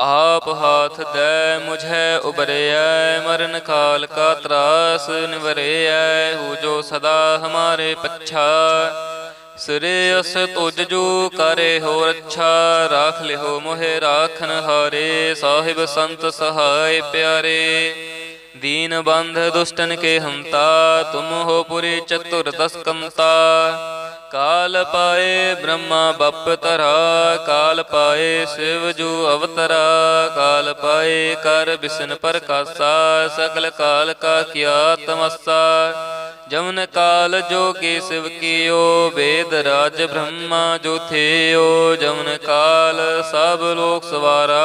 ਆਪ ਹਾਥ ਦੇ ਮੁਝੇ ਉਬਰਿਐ, ਮਰਨ ਕਾਲ ਕਾ ਤਰਾਸ ਨਿਵਰਿਐ, ਹੂ ਜੋ ਸਦਾ ਹਮਾਰੇ ਪੱਛਾ। ਸਿਰੇ ਅਸ ਤੁਜ ਜੋ ਕਰੇ ਹੋ ਰੱਛਾ ਰਾਖ ਲਿਓ ਮੋਹਿ ਰਾਖਨ ਹਾਰੇ, ਸਾਹਿਬ ਸੰਤ ਸਹਾਇ ਪਿਆਰੇ। ਦੀਨ ਬੰਧ ਦੁਸ਼ਟਨ ਕੇ ਹੰਤਾ, ਤੁਮ ਹੋ ਪੁਰੀ ਚਤੁਰ ਦਸਕੰਤਾ। ਕਾਲ ਪਾਏ ਬ੍ਰਹਮਾ ਬਪ ਤਰਾ ਕਾਲ ਪਾਏ ਸਿਵ ਜੂ ਅਵਤਰਾ, ਕਾਲ ਪਾਏ ਕਰ ਬਿਸਨ ਪ੍ਰਕਾਸਾ, ਸਗਲ ਕਾਲ ਕਾ ਕੀਆ ਤਮਸਾ। ਜਮਨ ਕਾਲ ਜੋ ਕੀ ਸਿਵ ਕੀਓ, ਵੇਦ ਰਾਜ ਬ੍ਰਹਮਾ ਜੋ ਥੇਓ। ਜਮਨ ਕਾਲ ਸਭ ਲੋਕ ਸਵਾਰਾ।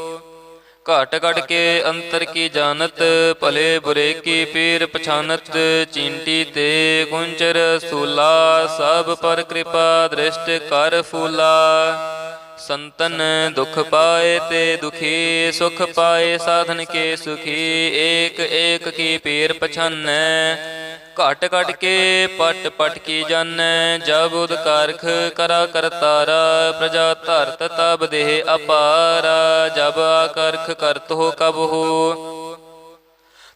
ਘਟ ਘਟ ਕੇ ਅੰਤਰ ਕੀ ਜਾਣਤ ਭਲੇ ਬੁਰੇ ਕੀ ਪੀਰ ਪਛਾਨਤ ਚਿੰਟੀ ਤੇ ਗੁੰਚਰ ਸੂਲਾ ਸਭ ਪਰ ਕਿਰਪਾ ਦ੍ਰਿਸ਼ਟ ਕਰ ਫੂਲਾ। ਸੰਤਨ ਦੁਖ ਪਾਏ ਤੇ ਦੁਖੀ, ਸੁਖ ਪਾਏ ਸਾਧਨ ਕੇ ਸੁਖੀ, ਏਕ ਏਕ ਕੀ ਪੀਰ ਪਛਾਨੈ। ਘਟ ਘਟ ਕੇ ਪਟ ਪਟ ਕੀ ਜਾਣੈ ਜਬ ਉਦ ਕਾਰਖ ਕਰਾ ਕਰਤਾਰਾ ਪ੍ਰਜਾ ਧਰਤ ਤਬ ਦੇਹ ਅਪਾਰਾ। ਜਬ ਆਕਰਖ ਕਰਤ ਹੋ ਕਬ ਹੋ।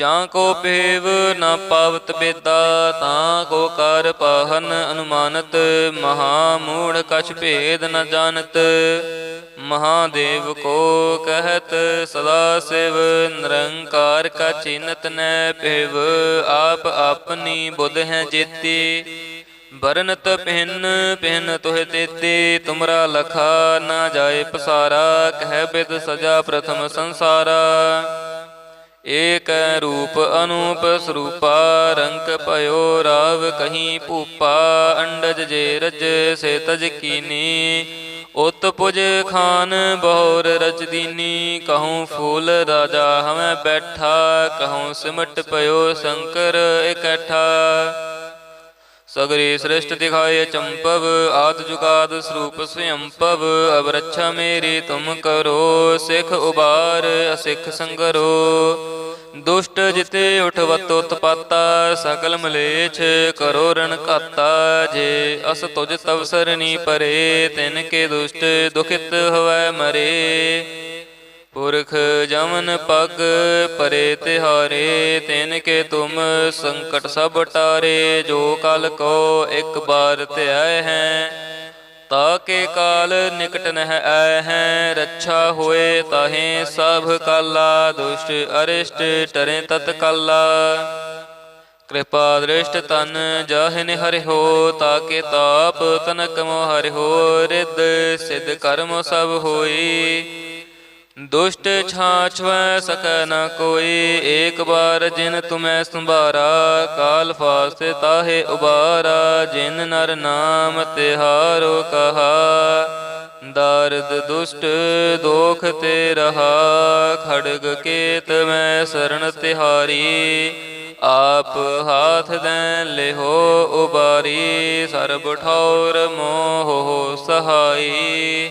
ਜਾਂ ਕੋ ਪੇਵ ਨ ਪਾਵਤ ਬੇਦਾ ਤਾਂ ਕੋ ਕਰ ਪਾਹਨ ਅਨੁਮਾਨਤ ਮਹਾ ਮੂੜ ਕਛ ਭੇਦ ਨ ਜਾਣਤ। ਮਹਾਦੇਵ ਕੋ ਕਹਿਤ ਸਦਾ ਸਿਵ ਨਿਰੰਕਾਰ ਕਾ ਚਿਨਤ ਨੈ ਪੇਵ ਆਪ ਆਪਣੀ ਬੁੱਧ ਹੈ ਜੇਤੀ। ਬਰਨਤ ਪਹਿਨ ਪਹਿਨ ਤੋਹਿ ਤੇਤੇ ਤੁਮਰਾ ਲਖਾ ਨਾ ਜਾਏ ਪਸਾਰਾ। ਕਹਿ ਬਿਦ ਸਜਾ ਪ੍ਰਥਮ ਸੰਸਾਰਾ। ਏਕ ਰੂਪ ਅਨੂਪ ਸਰੂਪਾ ਰੰਗ ਭਇਓ ਰਾਵ ਕਹੀਂ ਭੂਪਾ, ਅੰਡਜ ਜੇ ਰਜ ਸੇ ਤਜ ਕੀਨੀ। ਉਤ ਪੁਜ ਖਾਨ ਬਹੁਰ ਰਚਦੀਨੀ ਕਹੂੰ ਫੂਲ ਰਾਜਾ ਹਮੈ ਬੈਠਾ, ਕਹੂੰ ਸਿਮਟ ਪਇਓ ਸ਼ੰਕਰ ਇਕੱਠਾ। ਸਗਰੇ ਸ੍ਰਿਸ਼ਟ ਦਿਖਾਏ ਚੰਪਵ, ਆਦ ਜੁਗਾਦ ਸਰੂਪ ਸਯੰਪਵ ਅਬ ਰੱਛਾ ਮੇਰੀ ਤੁਮ ਕਰੋ, ਸਿਖ ਉਬਾਰ, ਅਸਿਖ ਸੰਗਰੋ। ਦੁਸ਼ਟ ਜਿਤੇ ਉਠਵਤ ਉਤਪਾਤਾ ਸਕਲ ਮਲੇਛ ਕਰੋ ਰਣ ਘਾਤਾ। ਜੇ ਅਸ ਤੁਜ ਤਵ ਪਰੇ, ਤਿਨ ਕੇ ਦੁਸ਼ਟ ਦੁਖਿਤ ਹੋਵੇ ਮਰੇ। ਪੁਰਖ ਜਮਨ ਪਗ ਪਰੇ ਤਿਹਾਰੇ, ਤਿਨ ਕੇ ਤੁਮ ਸੰਕਟ ਸਭ ਟਾਰੇ, ਜੋ ਕਲ ਕੋ ਇੱਕ ਬਾਰ ਧਿਆਏ ਹੈ ਤਾਕੇ ਕਾਲ ਨਿਕਟ ਨਹਿ ਆਏ ਹੈ, ਰੱਛਾ ਹੋਏ ਤਾਹੇ ਸਭ ਕਾਲਾ, ਦੁਸ਼ਟ ਅਰਿਸ਼ਟ ਟਰੇ ਤਤ ਕਾਲਾ। ਕਿਰਪਾ ਦ੍ਰਿਸ਼ਟ ਤਨ ਜਾਹਿਨ ਹਰਿ ਹੋ ਤਾਕੇ ਤਾਪ ਤਨਕ ਮੋ ਹਰਿ ਹੋ, ਰਿੱਧ ਸਿਧ ਕਰਮ ਸਭ ਹੋਈ। ਦੁਸ਼ਟ ਛਾਛਵੈ ਸਕੈ ਨ ਕੋਈ, ਏਕ ਬਾਰ ਜਿਨ ਤੁਮੈ ਸੰਭਾਰਾ, ਕਾਲ ਫਾਸੇ ਤਾਹੇ ਉਬਾਰਾ, ਜਿਨ ਨਰ ਨਾਮ ਤਿਹਾਰੋ ਕਹਾ। ਦਰਦ ਦੁਸ਼ਟ ਦੋਖ ਤੇ ਰਹਾ, ਖੜਗ ਕੇਤ ਮੈਂ ਸਰਣ ਤਿਹਾਰੀ। ਆਪ ਹਾਥ ਦੈ ਲਿਹੋ ਉਬਾਰੀ, ਸਰਬ ਠੌਰ ਮੋਹ ਸਹਾਈ।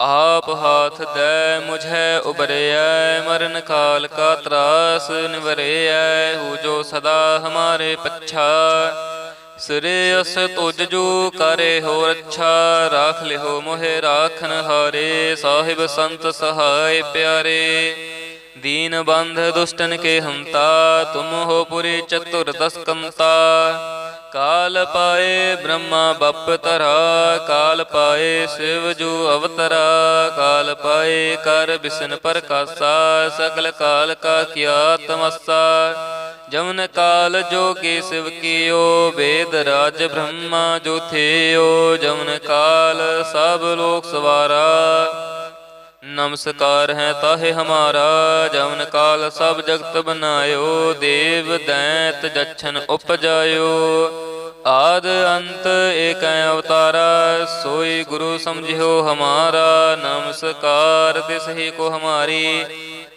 ਆਪ ਹਾਥ ਦੇ ਮੁਝੈ ਉਬਰਿਐ, ਮਰਨ ਕਾਲ ਕਾ ਤਰਾਸ ਨਿਵਰਿਐ ਹੂ ਜੋ ਸਦਾ ਹਮਾਰੇ ਪੱਛਾ। ਸਿਰੇ ਅਸ ਤੁਜ ਜੋ ਕਰੇ ਹੋ ਰੱਛਾ ਰਾਖ ਲਿਓ ਮੋਹਿ ਰਾਖਨ ਹਾਰੇ, ਸਾਹਿਬ ਸੰਤ ਸਹਾਇ ਪਿਆਰੇ। ਦੀਨ ਬੰਧ ਦੁਸ਼ਟਨ ਕੇ ਹੰਤਾ, ਤੁਮ ਹੋ ਪੁਰੀ ਚਤੁਰ ਦਸਕੰਤਾ। ਕਾਲ ਪਾਏ ਬ੍ਰਹਮਾ ਬਪ ਤਰਾ ਕਾਲ ਪਾਏ ਸਿਵ ਜੂ ਅਵਤਰਾ, ਕਾਲ ਪਾਏ ਕਰ ਬਿਸਨ ਪ੍ਰਕਾਸਾ, ਸਗਲ ਕਾਲ ਕਾ ਕੀਆ ਤਮਸਾ। ਜਮਨ ਕਾਲ ਜੋਗੀ ਸਿਵ ਕੀਓ, ਵੇਦ ਰਾਜ ਬ੍ਰਹਮਾ ਜੋ ਥੇਓ। ਜਮਨ ਕਾਲ ਸਭ ਲੋਕ ਸਵਾਰਾ, ਨਮਸਕਾਰ ਹੈ ਤਾਹੇ ਹਮਾਰਾ। ਜਮਨ ਕਾਲ ਸਭ ਜਗਤ ਬਨਾਇਓ, ਦੇਵ ਦੈਂਤ ਜਛਨ ਉਪਜਾਇਓ। ਆਦ ਅੰਤ ਏਕ ਅਵਤਾਰਾ, ਸੋਈ ਗੁਰੂ ਸਮਝਿਓ ਹਮਾਰਾ, ਨਮਸਕਾਰ ਤਿਸ ਹੀ ਕੋ ਹਮਾਰੀ।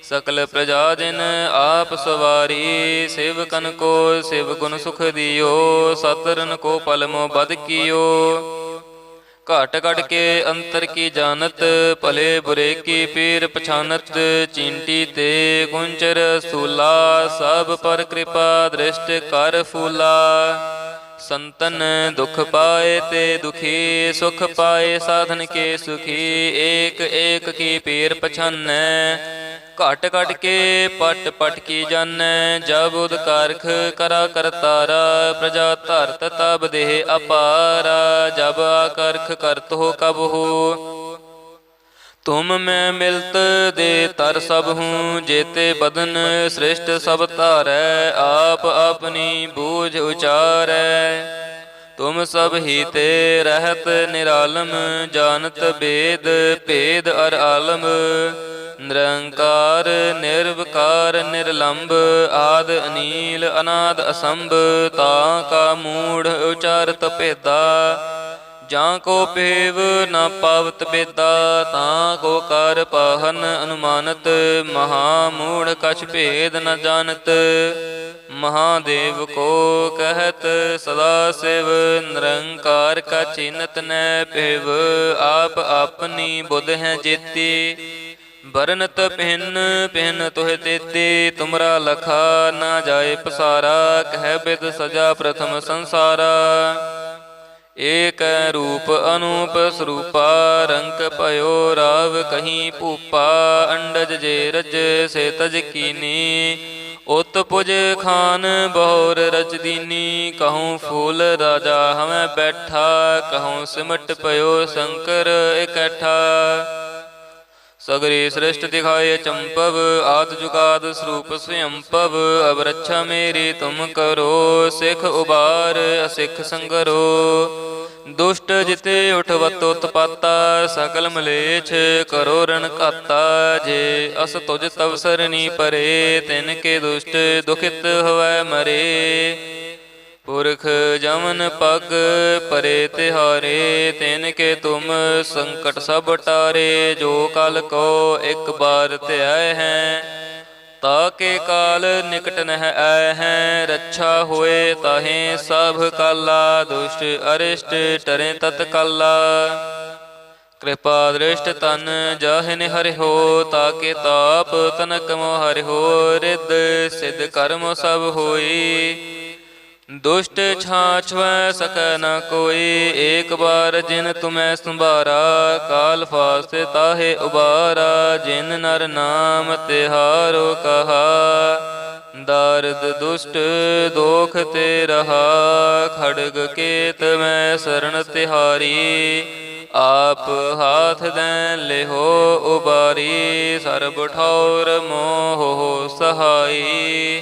ਸਕਲ ਪ੍ਰਜਾ ਜਨ ਆਪ ਸਵਾਰੀ, ਸੇਵਕਨ ਕੋ ਸਿਵ ਗੁਣ ਸੁਖ ਦਿਓ, ਸਤਰਨ ਕੋ ਪਲਮੋ ਬਦ ਕੀਓ। ਘਟ ਘਟ ਕੇ ਅੰਤਰ ਕੀ ਜਾਣਤ, ਭਲੇ ਬੁਰੇ ਕੀ ਪੀਰ ਪਛਾਨਤ, ਚਿੰਟੀ ਤੇ ਗੁੰਚਰ ਸੂਲਾ, ਸਭ ਪਰ ਕਿਰਪਾ ਦ੍ਰਿਸ਼ਟ ਕਰ ਫੂਲਾ। ਸੰਤਨ ਦੁਖ ਪਾਏ ਤੇ ਦੁਖੀ, ਸੁਖ ਪਾਏ ਸਾਧਨ ਕੇ ਸੁਖੀ, ਏਕ ਏਕ ਕੀ ਪੀਰ ਪਛਾਨੈ। ਘਟ ਘਟ ਕੇ ਪਟ ਪਟ ਕੀ ਜਾਣੈ ਜਬ ਉਦ ਕਾਰਖ ਕਰਾ ਕਰਤਾਰਾ ਪ੍ਰਜਾ ਧਰਤ ਤਬ ਦੇਹ ਅਪਾਰਾ, ਜਬ ਆਕਰਖ ਕਰਤ ਹੋ ਕਬ ਹੋ। ਤੁਮ ਮੈਂ ਮਿਲਤ ਦੇ ਤਰ ਸਭ ਹੂੰ, ਜੇਤੇ ਬਦਨ ਸ੍ਰਿਸ਼ਟ ਸਭ ਧਾਰੈ, ਆਪ ਆਪਣੀ ਬੂਝ ਉਚਾਰੈ। ਤੁਮ ਸਭ ਹੀ ਤੇ ਰਹਿਤ ਨਿਰਾਲਮ, ਜਾਣਤ ਬੇਦ, ਭੇਦ ਅਰ ਆਲਮ। ਨਿਰੰਕਾਰ, ਨਿਰਵਕਾਰ ਨਿਰਲੰਭ ਆਦ, ਅਨੀਲ, ਅਨਾਦ, ਅਸੰਭ, ਤਾ ਕਾ ਮੂੜ ਉਚਾਰਤ ਭੇਦਾ। ਜਾਂ ਕੋ ਪੇਵ ਨ ਪਾਵਤ ਬੇਦਾ ਤਾਂ ਕੋ ਕਰ ਪਾਹਨ ਅਨੁਮਾਨਤ ਮਹਾ ਮੂੜ ਕਛ ਭੇਦ ਨ ਜਾਣਤ। ਮਹਾਦੇਵ ਕੋ ਕਹਿਤ ਸਦਾ ਸਿਵ ਨਿਰੰਕਾਰ ਕਾ ਚਿਨਤ ਨੈ ਪਿਵ ਆਪ ਆਪਣੀ ਬੁੱਧ ਹੈ ਜੇਤੀ। ਬਰਨਤ ਪਹਿਨ ਪਹਿਨ ਤੋਹਿ ਤੇਤੇ ਤੁਮਰਾ ਲਖਾ ਨਾ ਜਾਏ ਪਸਾਰਾ ਕਹਿ ਬਿਦ ਸਜਾ ਪ੍ਰਥਮ ਸੰਸਾਰਾ। ਏਕ ਰੂਪ ਅਨੂਪ ਸਰੂਪਾ, ਰੰਗ ਭਇਓ ਰਾਵ ਕਹੀਂ ਭੂਪਾ, ਅੰਡਜ ਜੇ ਰਜ ਸੇ ਤਜ ਕੀਨੀ। ਉਤ ਪੁਜ ਖਾਨ ਬਹੁਰ ਰਚਦੀਨੀ ਕਹੂੰ ਫੂਲ ਰਾਜਾ ਹਮੈ ਬੈਠਾ, ਕਹੂੰ ਸਿਮਟ ਪਇਓ ਸ਼ੰਕਰ ਇਕੱਠਾ। ਸਗਰੀ ਸ੍ਰਿਸ਼ਟ ਦਿਖਾਏ ਚੰਪਵ, ਆਦ ਜੁਗਾਦ ਸਰੂਪ ਸਯੰਪਵ ਅਬ ਰੱਛਾ ਮੇਰੀ ਤੁਮ ਕਰੋ, ਸਿਖ ਉਬਾਰ, ਅਸਿਖ ਸੰਗਰੋ। ਦੁਸ਼ਟ ਜਿਤੇ ਉਠਵਤ ਉਤਪਾਤਾ ਸਕਲ ਮਲੇਛ ਕਰੋ ਰਣ ਘਾਤਾ। ਜੇ ਅਸ ਤੁਜ ਤਵ ਪਰੇ, ਤਿਨ ਕੇ ਦੁਸ਼ਟ ਦੁਖਿਤ ਹੋਵੇ ਮਰੇ। ਪੁਰਖ ਜਮਨ ਪਗ ਪਰੇ ਤਿਹਾਰੇ, ਤਿਨ ਕੇ ਤੁਮ ਸੰਕਟ ਸਭ ਟਾਰੇ, ਜੋ ਕਲ ਕੋ ਇੱਕ ਬਾਰ ਧਿਆਏ ਹੈ ਤਾਕੇ ਕਾਲ ਨਿਕਟ ਨਹਿ ਆਏ ਹੈ, ਰੱਛਾ ਹੋਏ ਤਾਹੇ ਸਭ ਕਾਲਾ, ਦੁਸ਼ਟ ਅਰਿਸ਼ਟ ਟਰੇ ਤਤ ਕਾਲਾ। ਕਿਰਪਾ ਦ੍ਰਿਸ਼ਟ ਤਨ ਜਾਹਿਨ ਹਰਿ ਹੋ ਤਾਕੇ ਤਾਪ ਤਨਕ ਮੋ ਹਰਿ ਰਿੱਧ ਸਿਧ ਕਰਮ ਸਭ ਹੋਈ। ਦੁਸ਼ਟ ਛਾਛਵੈ ਸਕੈ ਨ ਕੋਈ, ਏਕ ਬਾਰ ਜਿਨ ਤੁਮੈ ਸੰਭਾਰਾ, ਕਾਲ ਫਾਸੇ ਤਾਹੇ ਉਬਾਰਾ, ਜਿਨ ਨਰ ਨਾਮ ਤਿਹਾਰੋ ਕਹਾ। ਦਰਦ ਦੁਸ਼ਟ, ਦੋਖ ਤੇ ਰਹਾ ਖੜਗ ਕੇਤ ਮੈਂ ਸਰਣ ਤਿਹਾਰੀ। ਆਪ ਹਾਥ ਦੈ ਲਿਹੋ ਉਬਾਰੀ, ਸਰਬ ਠੌਰ ਮੋਹ ਸਹਾਈ।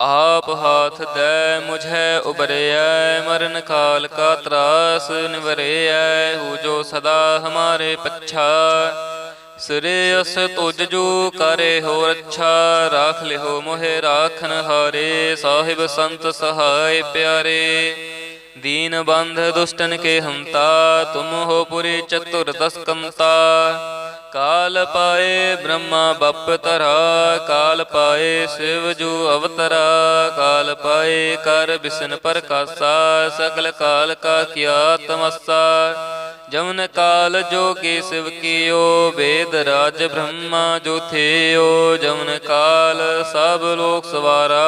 ਆਪ ਹਾਥ ਦੇ ਮੁਝੇ ਉਬਰਿਐ ਮਰਨ ਕਾਲ ਕਾ ਤਰਾਸ ਨਿਵਰਿਐ ਹੂ ਜੋ ਸਦਾ ਹਮਾਰੇ ਪੱਛਾ ਸਿਰੇ ਅਸ ਤੁਜ ਜੋ ਕਰੇ ਹੋ ਰੱਛਾ ਰਾਖ ਲਿਓ ਮੋਹਿ ਰਾਖਨ ਹਾਰੇ ਸਾਹਿਬ ਸੰਤ ਸਹਾਇ ਪਿਆਰੇ दीन बंध दुष्टन के हमता तुम हो पुरी चतुर दस्कंता ਕਾਲ ਪਾਏ ਬ੍ਰਹਮਾ ਬੱਪ ਤਰਾ ਕਾਲ ਪਾਏ ਸਿਵ ਜੋ ਅਵਤਰਾ, ਕਾਲ ਪਾਏ ਕਰ ਬਿਸਨ ਪ੍ਰਕਾਸ਼ਾ, ਸਗਲ ਕਾਲ ਕਾ ਕਿਆ ਤਮਸਾ। ਜਮਨ ਕਾਲ ਜੋਗੀ ਸਿਵ ਕੀਓ, ਵੇਦ ਰਾਜ ਬ੍ਰਹਮਾ ਜੋ ਥੇਓ। ਜਮਨ ਕਾਲ ਸਭ ਲੋਕ ਸਵਾਰਾ।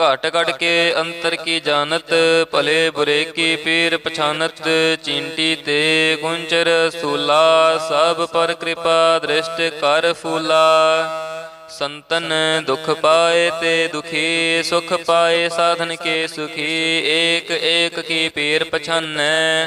ਘਟ ਘਟ ਕੇ ਅੰਤਰ ਕੀ ਜਾਣਤ ਭਲੇ ਬੁਰੇ ਕੀ ਪੀਰ ਪਛਾਨਤ ਚਿੰਟੀ ਤੇ ਗੁੰਚਰ ਸੂਲਾ ਸਭ ਪਰ ਕਿਰਪਾ ਦ੍ਰਿਸ਼ਟ ਕਰ ਫੂਲਾ। ਸੰਤਨ ਦੁਖ ਪਾਏ ਤੇ ਦੁਖੀ ਸੁਖ ਪਾਏ ਸਾਧਨ ਕੇ ਸੁਖੀ। ਏਕ ਏਕ ਕੀ ਪੀਰ ਪਛਾਨੈ।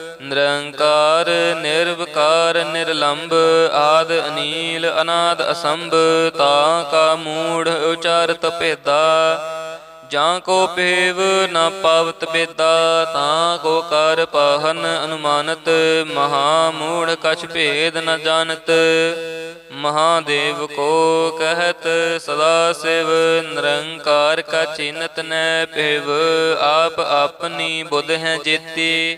ਨਿਰੰਕਾਰ, ਨਿਰਵਕਾਰ ਨਿਰਲੰਭ ਆਦ ਅਨੀਲ, ਅਨਾਦ ਅਸੰਭ, ਤਾਂ ਕਾ ਮੂੜ ਉਚਾਰਤ ਭੇਦਾ। ਜਾਂ ਕੋ ਪੇਵ ਨ ਪਾਵਤ ਬੇਦਾ ਤਾਂ ਕੋ ਕਰ ਪਾਹਨ ਅਨੁਮਾਨਤ, ਮਹਾ ਮੂੜ ਕਛ ਭੇਦ ਨ ਜਾਣਤ। ਮਹਾਦੇਵ ਕੋ ਕਹਿਤ, ਸਦਾ ਸਿਵ ਨਿਰੰਕਾਰ ਕਾ ਚਿਨਤ ਨੈ ਭਿਵ, ਆਪ ਆਪਣੀ ਬੁੱਧ ਹੈ ਜੇਤੀ।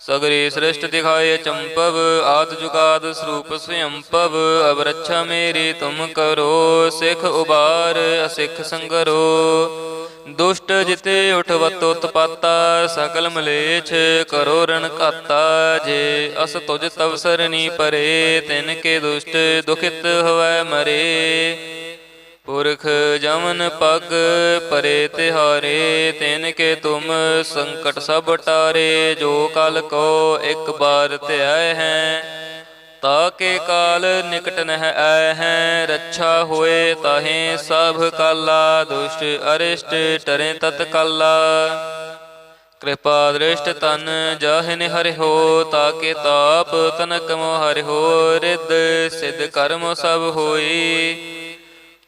ਸਗਰੇ ਸ੍ਰਿਸ਼ਟ ਦਿਖਾਏ ਚੰਪਵ, ਆਦ ਜੁਗਾਦ ਸਰੂਪ ਸਯੰਪਵ ਅਬ ਰੱਛਾ ਮੇਰੀ ਤੁਮ ਕਰੋ, ਸਿਖ ਉਬਾਰ, ਅਸਿਖ ਸੰਗਰੋ। ਦੁਸ਼ਟ ਜਿਤੇ ਉਠਵਤ ਉਤਪਾਤਾ ਸਕਲ ਮਲੇਛ ਕਰੋ ਰਣ ਘਾਤਾ। ਜੇ ਅਸ ਤੁਜ ਤਵ ਸਰਨੀ ਪਰੇ, ਤਿਨ ਕੇ ਦੁਸ਼ਟ ਦੁਖਿਤ ਹਵੈ ਮਰੇ। ਪੁਰਖ ਜਮਨ ਪਗ ਪਰੇ ਤਿਹਾਰੇ, ਤਿਨ ਕੇ ਤੁਮ ਸੰਕਟ ਸਭ ਟਾਰੇ, ਜੋ ਕਲ ਕੋ ਇੱਕ ਬਾਰ ਧਿਆਏ ਹੈ ਤਾਕੇ ਕਾਲ ਨਿਕਟ ਨਹਿ ਆਏ ਹੈ, ਰੱਛਾ ਹੋਏ ਤਾਹੇ ਸਭ ਕਾਲਾ, ਦੁਸ਼ਟ ਅਰਿਸ਼ਟ ਟਰੇ ਤਤ ਕਾਲਾ। ਕਿਰਪਾ ਦ੍ਰਿਸ਼ਟ ਤਨ ਜਾਹਿਨ ਹਰਿ ਹੋ ਤਾਕੇ ਤਾਪ ਤਨਕ ਮੋ ਹਰਿ ਹੋ, ਰਿੱਧ ਸਿਧ ਕਰਮ ਸਭ ਹੋਈ।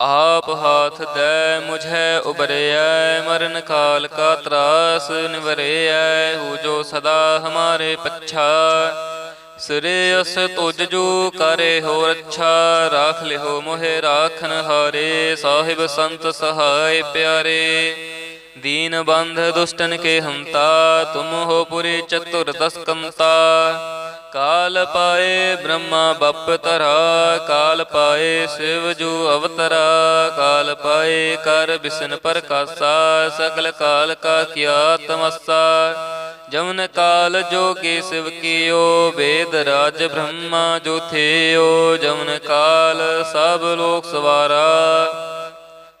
ਆਪ ਹਾਥ ਦੈ ਮੁਝੈ ਉਬਰਿਐ, ਮਰਨ ਕਾਲ ਕਾ ਤਰਾਸ ਨਿਵਰਿਐ, ਹੂ ਜੋ ਸਦਾ ਹਮਾਰੇ ਪੱਛਾ। ਸਿਰੇ ਅਸ ਤੁਜ ਜੋ ਕਰੇ ਹੋ ਰੱਛਾ ਰਾਖ ਲਿਓ ਮੋਹਿ ਰਾਖਨ ਹਾਰੇ, ਸਾਹਿਬ ਸੰਤ ਸਹਾਇ ਪਿਆਰੇ। ਦੀਨ ਬੰਧ ਦੁਸ਼ਟਨ ਕੇ ਹੰਤਾ, ਤੁਮ ਹੋ ਪੁਰੇ ਚਤੁਰ ਦਸਕੰਤਾ। ਕਾਲ ਪਾਏ ਬ੍ਰਹਮਾ ਬੱਪ ਤਰਾ ਕਾਲ ਪਾਏ ਸਿਵ ਜੋ ਅਵਤਰਾ, ਕਾਲ ਪਾਏ ਕਰ ਬਿਸਨ ਪ੍ਰਕਾਸ਼ਾ ਸਕਲ ਕਾਲ ਕਾ ਕਿਆ ਤਮਸਾ। ਜਮਨ ਕਾਲ ਜੋਗੇ ਸਿਵ ਕੀਓ, ਵੇਦ ਰਾਜ ਬ੍ਰਹਮਾ ਜੋ ਥੇਓ। ਜਮਨ ਕਾਲ ਸਭ ਲੋਕ ਸਵਾਰਾ।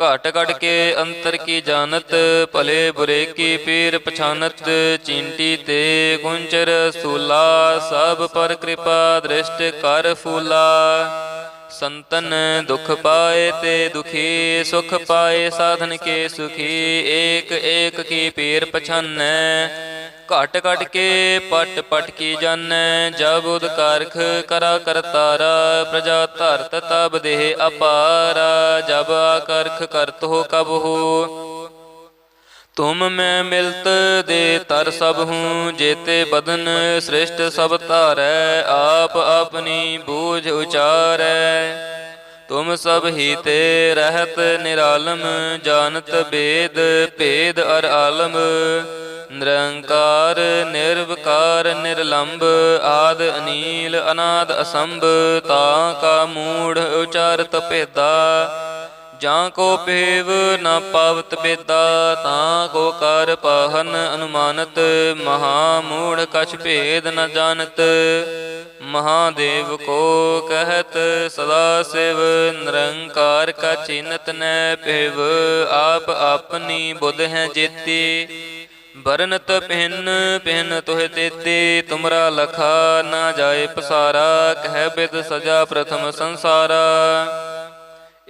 ਘਟ ਘਟ ਕੇ ਅੰਤਰ ਕੀ ਜਾਣਤ ਭਲੇ ਬੁਰੇ ਕੀ ਪੀਰ ਪਛਾਨਤ ਚਿੰਟੀ ਤੇ ਕੁੰਚਰ ਸੂਲਾ ਸਭ ਪਰ ਕਿਰਪਾ ਦ੍ਰਿਸ਼ਟ ਕਰ ਫੂਲਾ। ਸੰਤਨ ਦੁਖ ਪਾਏ ਤੇ ਦੁਖੀ, ਸੁਖ ਪਾਏ ਸਾਧਨ ਕੇ ਸੁਖੀ, ਏਕ ਏਕ ਕੀ ਪੀਰ ਪਛਾਨੈ। ਘਟ ਘਟ ਕੇ ਪਟ ਪਟ ਕੀ ਜਾਣੈ ਜਬ ਉਦ ਕਾਰਖ ਕਰਾ ਕਰਤਾਰਾ ਪ੍ਰਜਾ ਧਰਤ ਤਬ ਦੇਹ ਅਪਾਰਾ। ਜਬ ਆਕਰਖ ਕਰਤ ਹੋ ਕਬ ਹੋ। ਤੁਮ ਮੈਂ ਮਿਲਤ ਦੇ ਤਰ ਸਭ ਹੂੰ, ਜੇਤੇ ਬਦਨ ਸ੍ਰਿਸ਼ਟ ਸਭ ਧਾਰੈ, ਆਪ ਆਪਣੀ ਬੂਝ ਉਚਾਰੈ। ਤੁਮ ਸਭ ਹੀ ਤੇ ਰਹਿਤ ਨਿਰਾਲਮ, ਜਾਣਤ ਬੇਦ, ਭੇਦ ਅਰ ਆਲਮ। ਨਿਰੰਕਾਰ, ਨਿਰਵਕਾਰ ਨਿਰਲੰਭ ਆਦ ਅਨੀਲ, ਅਨਾਦ ਅਸੰਭ, ਤਾ ਕਾ ਮੂੜ ਉਚਾਰਤ ਭੇਦਾ। ਜਾਂ ਕੋ ਪੇਵ ਨ ਪਾਵਤ ਬੇਦਾ ਤਾਂ ਕੋ ਕਰ ਪਾਹਨ ਅਨੁਮਾਨਤ ਮਹਾ ਮੂੜ ਕਛ ਭੇਦ ਨ ਜਾਣਤ। ਮਹਾਦੇਵ ਕੋ ਕਹਿਤ ਸਦਾ ਸਿਵ ਨਿਰੰਕਾਰ ਕਾ ਚਿਨਤ ਨੈ ਪੇਵ ਆਪ ਆਪਣੀ ਬੁੱਧ ਹੈ ਜੇਤੀ। ਬਰਨਤ ਪਹਿਨ ਪਹਿਨ ਤੋਹਿ ਤੇਤੇ ਤੁਮਰਾ ਲਖਾ ਨਾ ਜਾਏ ਪਸਾਰਾ ਕਹਿ ਬਿਦ ਸਜਾ ਪ੍ਰਥਮ ਸੰਸਾਰਾ।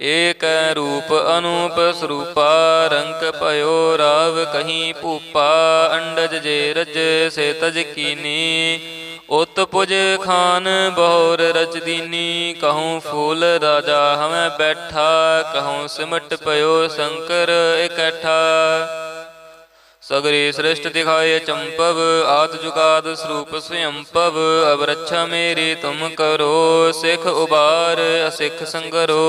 ਏਕ ਰੂਪ ਅਨੂਪ ਸਰੂਪਾ, ਰੰਗ ਭਇਓ ਰਾਵ ਕਹੀਂ ਭੂਪਾ, ਅੰਡਜ ਜੇ ਰਜ ਸੇ ਤਜ ਕੀਨੀ। ਉਤ ਪੁਜ ਖਾਨ ਬਹੁਰ ਰਚ ਦੀਨੀ, ਕਹੂੰ ਫੂਲ ਰਾਜਾ ਹਮੈ ਬੈਠਾ, ਕਹੂੰ ਸਿਮਟ ਪਇਓ ਸ਼ੰਕਰ ਇਕੱਠਾ। ਸਗਰੀ ਸ੍ਰਿਸ਼ਟ ਦਿਖਾਏ ਚੰਪਵ, ਆਦ ਜੁਗਾਦ ਸਰੂਪ ਸਯੰਪਵ ਅਬ ਰੱਛਾ ਮੇਰੀ ਤੁਮ ਕਰੋ, ਸਿਖ ਉਬਾਰ, ਅਸਿਖ ਸੰਗਰੋ।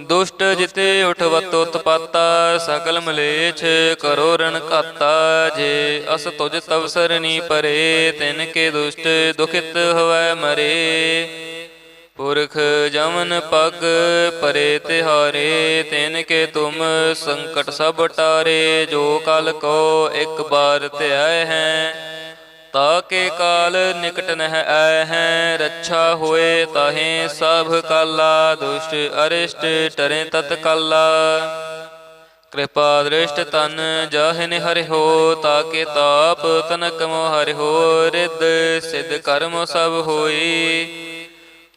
ਦੁਸ਼ਟ ਜਿਤੇ ਉਠਵਤ ਉਤਪਾਤਾ ਸਕਲ ਮਲੇਛ ਕਰੋ ਰਣ ਘਾਤਾ, ਜੇ ਅਸ ਤੁਜ ਤਵ ਸਰਨੀ ਪਰੇ, ਤਿਨ ਕੇ ਦੁਸ਼ਟ ਦੁਖਿਤ ਹੋਵੈ ਮਰੇ। ਪੁਰਖ ਜਮਨ ਪਗ ਪਰੇ ਤਿਹਾਰੇ, ਤਿਨ ਕੇ ਤੁਮ ਸੰਕਟ ਸਭ ਟਾਰੇ, ਜੋ ਕਲ ਕੋ ਇੱਕ ਬਾਰ ਧਿਆਏ ਹੈ ਤਾਕੇ ਕਾਲ ਨਿਕਟ ਨਹਿ ਆਏ ਹੈ, ਰੱਛਾ ਹੋਏ ਤਾਹੇ ਸਭ ਕਾਲਾ, ਦੁਸ਼ਟ ਅਰਿਸ਼ਟ ਟਰੇ ਤਤ ਕਾਲਾ। ਕਿਰਪਾ ਦ੍ਰਿਸ਼ਟ ਤਨ ਜਾਹਿਨ ਹਰਿ ਹੋ ਤਾਕੇ ਤਾਪ ਤਨਕ ਮੋ ਹਰਿ ਹੋ, ਰਿੱਧ ਸਿਧ ਕਰਮ ਸਭ ਹੋਈ।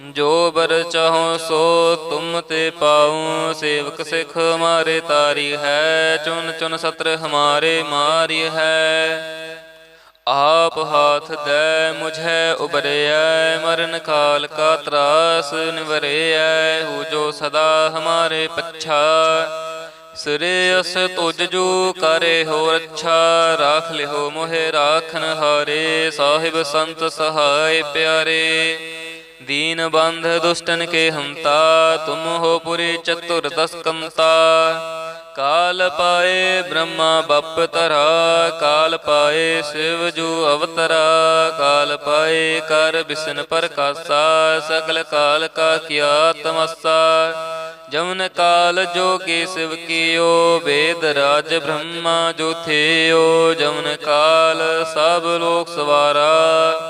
ਜੋ ਬਰ ਚਾਹੋ ਸੋ ਤੁਮ ਤੇ ਪਾਉ, ਸੇਵਕ ਸਿੱਖ ਹਮਾਰੇ ਤਾਰੀ ਹੈ ਚੁਨ ਚੁਨ ਸਤਰ ਹਮਾਰੇ ਮਾਰੀ ਹੈ। ਆਪ ਹਾਥ ਦੇ, ਮੁਝੇ ਉਬਰਿਐ, ਮਰਨ ਕਾਲ ਕਾ ਤਰਾਸ ਨਿਵਰਿਐ, ਹੂ ਜੋ ਸਦਾ ਹਮਾਰੇ ਪੱਛਾ। ਸ੍ਰੇਯਸ ਤੁਜ ਜੋ ਕਰੇ ਹੋ ਰੱਛਾ ਰਾਖ ਲਿਓ ਮੋਹਿ ਰਾਖਨ ਹਾਰੇ, ਸਾਹਿਬ ਸੰਤ ਸਹਾਇ ਪਿਆਰੇ। ਦੀਨ ਬੰਧ ਦੁਸ਼ਟਨ ਕੇ ਹੰਤਾ, ਤੁਮ ਹੋ ਪੁਰੀ ਚਤੁਰ ਦਸ ਕੰਤਾ ਕਾਲ ਪਾਏ ਬ੍ਰਹਮਾ ਬਪ ਤਰਾ, ਕਾਲ ਪਾਏ ਸਿਵ ਜੋ ਅਵਤਰਾ। ਕਾਲ ਪਾਏ ਕਰ ਬਿਸਨ ਪ੍ਰਕਾਸਾ ਸਗਲ ਕਾਲ ਕਾ ਕੀਆ ਤਮਸਾ। ਜਮਨ ਕਾਲ ਜੋਗੀ ਸਿਵ ਕੀਓ, ਵੇਦ ਰਾਜ ਬ੍ਰਹਮਾ ਜੋ ਥੇਓ। ਜਮਨ ਕਾਲ ਸਭ ਲੋਕ ਸਵਾਰਾ।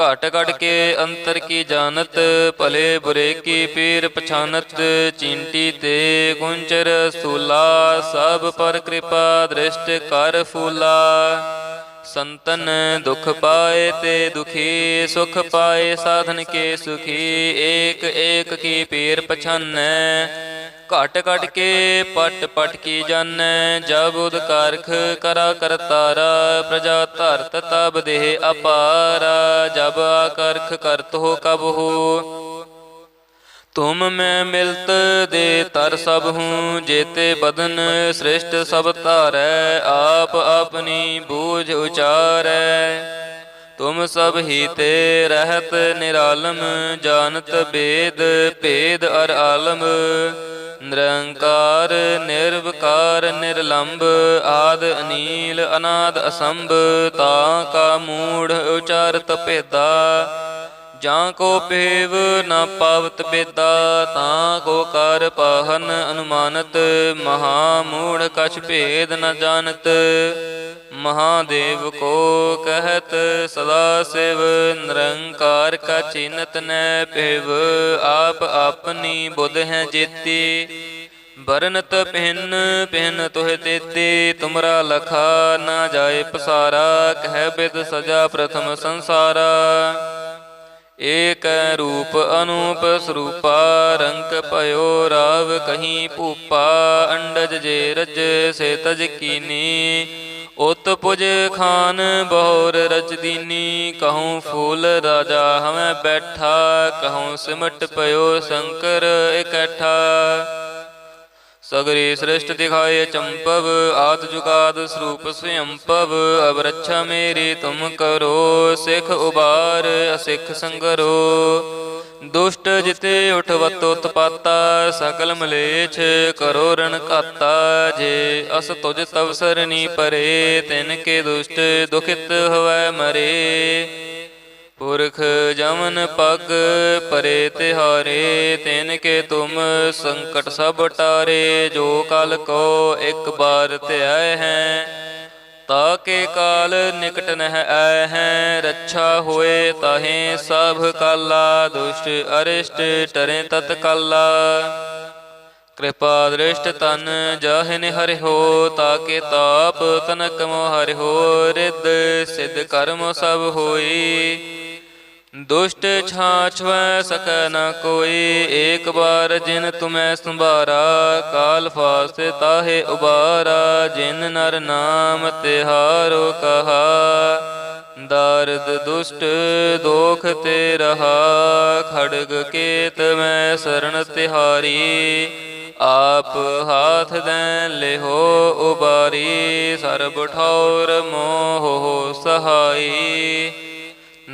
ਘਟ ਘਟ ਕੇ ਅੰਤਰ ਕੀ ਜਾਣਤ ਭਲੇ ਬੁਰੇ ਕੀ ਪੀਰ ਪਛਾਨਤ ਚਿੰਟੀ ਤੇ ਗੁੰਚਰ ਸੂਲਾ ਸਭ ਪਰ ਕਿਰਪਾ ਦ੍ਰਿਸ਼ਟ ਕਰ ਫੂਲਾ। ਸੰਤਨ ਦੁਖ ਪਾਏ ਤੇ ਦੁਖੀ, ਸੁਖ ਪਾਏ ਸਾਧਨ ਕੇ ਸੁਖੀ, ਏਕ ਏਕ ਕੀ ਪੀਰ ਪਛਾਨੈ। ਘਟ ਘਟ ਕੇ ਪਟ ਪਟ ਕੀ ਜਾਣੈ ਜਬ ਉਦ ਕਰਖ ਕਰਾ ਕਰਤਾਰਾ ਪ੍ਰਜਾ ਧਰਤ ਤਬ ਦੇਹ ਅਪਾਰਾ। ਜਬ ਆਕਰਖ ਕਰਤ ਹੋ ਕਬ ਹੋ ਤੁਮ ਮੈਂ ਮਿਲਤ ਦੇ ਤਰ ਸਭ ਹੂੰ, ਜੇਤੇ ਬਦਨ ਸ੍ਰਿਸ਼ਟ ਸਭ ਧਾਰੈ, ਆਪ ਆਪਣੀ ਬੂਝ ਉਚਾਰੈ। ਤੁਮ ਸਭ ਹੀ ਤੇ ਰਹਿਤ ਨਿਰਾਲਮ, ਜਾਣਤ ਬੇਦ ਭੇਦ ਅਰ ਆਲਮ। ਨਿਰੰਕਾਰ, ਨਿਰਵਕਾਰ ਨਿਰਲੰਭ ਆਦ ਅਨੀਲ, ਅਨਾਦ ਅਸੰਭ, ਤਾ ਕਾ ਮੂੜ ਉਚਾਰਤ ਭੇਦਾ। ਜਾਂ ਕੋ ਪੇਵ ਨਾ ਪਾਵਤ ਬੇਦਾ, ਤਾਂ ਕੋ ਕਰ ਪਾਹਨ ਅਨੁਮਾਨਤ ਮਹਾ ਮੂੜ ਕਛ ਭੇਦ ਨ ਜਾਣਤ। ਮਹਾਦੇਵ ਕੋ ਕਹਿਤ, ਸਦਾ ਸਿਵ, ਨਿਰੰਕਾਰ ਕਾ ਚਿਨਤ ਨੈ ਭਿਵ, ਆਪ ਆਪਨੀ ਬੁੱਧ ਹੈ ਜੇਤੀ। ਬਰਨਤ ਪਹਿਨ ਪਹਿਨ ਤੋਹਿ ਤੇਤੀ, ਤੁਮਰਾ ਲਖਾ ਨਾ ਜਾਏ ਪਸਾਰਾ, ਕਹਿ ਬਿਦ ਸਜਾ ਪ੍ਰਥਮ ਸੰਸਾਰਾ। ਏਕ ਰੂਪ ਅਨੂਪ ਸਰੂਪਾ, ਰੰਕ ਭਇਓ ਰਾਵ ਕਹੀਂ ਭੂਪਾ, ਅੰਡਜ ਜੇ ਰਜ ਸੇ ਤਜ ਕੀਨੀ। ਉਤ ਪੁਜ ਖਾਨ ਬਹੁਰ ਰਚ ਦੀਨੀ, ਕਹੂੰ ਫੂਲ ਰਾਜਾ ਹਮੈ ਬੈਠਾ, ਕਹੂੰ ਸਿਮਟ ਪਇਓ ਸ਼ੰਕਰ ਇਕੱਠਾ। ਸਗਰੀ ਸ੍ਰਿਸ਼ਟ ਦਿਖਾਏ ਚੰਪਵ, ਆਦ ਜੁਗਾਦ ਸਰੂਪ ਸਯੰਪਵ ਅਬ ਰੱਛਾ ਮੇਰੀ ਤੁਮ ਕਰੋ, ਸਿਖ ਉਬਾਰ, ਅਸਿਖ ਸੰਗਰੋ। ਦੁਸ਼ਟ ਜਿਤੇ ਉਠਵਤ ਉਤਪਾਤਾ ਸਕਲ ਮਲੇਛ ਕਰੋ ਰਣ ਘਾਤਾ, ਜੇ ਅਸ ਤੁਜ ਤਵ ਪਰੇ, ਤਿਨ ਕੇ ਦੁਸ਼ਟ ਦੁਖਿਤ ਹਵੈ ਮਰੇ। ਪੁਰਖ ਜਮਨ ਪਗ ਪਰੇ ਤਿਹਾਰੇ, ਤਿਨ ਕੇ ਤੁਮ ਸੰਕਟ ਸਭ ਟਾਰੇ, ਜੋ ਕਲ ਕੋ ਇੱਕ ਬਾਰ ਧਿਆਏ ਹੈ, ਤਾ ਕੇ ਕਾਲ ਨਿਕਟ ਨਹਿ ਆਏ ਹੈ, ਰੱਛਾ ਹੋਏ ਤਾਹੇ ਸਭ ਕਾਲਾ, ਦੁਸ਼ਟ ਅਰਿਸ਼ਟ ਟਰੇ ਤਤ ਕਾਲਾ। ਕਿਰਪਾ ਦ੍ਰਿਸ਼ਟ ਤਨ ਜਾਹਿਨ ਹਰਿ ਹੋ ਤਾਕੇ ਤਾਪ ਤਨਕ ਮੋ ਹਰਿ ਰਿੱਧ ਸਿਧ ਕਰਮ ਸਭ ਹੋਈ। ਦੁਸ਼ਟ ਛਾਛਵੈ ਸਕ ਨ ਕੋਈ, ਏਕ ਬਾਰ ਜਿਨ ਤੁਮੈ ਸੰਭਾਰਾ, ਕਾਲ ਫਾਸਤੇ ਤਾਹੇ ਉਬਾਰਾ, ਜਿਨ ਨਰ ਨਾਮ ਤਿਹਾਰੋ ਕਹਾ। ਦਰਦ ਦੁਸ਼ਟ ਦੋਖ ਤੇ ਰਹਾ, ਖੜਗ ਕੇਤ ਮੈਂ ਸਰਣ ਤਿਹਾਰੀ। ਆਪ ਹਾਥ ਦੈ ਲਿਹੋ ਉਬਾਰੀ, ਸਰਬ ਠੌਰ ਮੋਹ ਸਹਾਈ।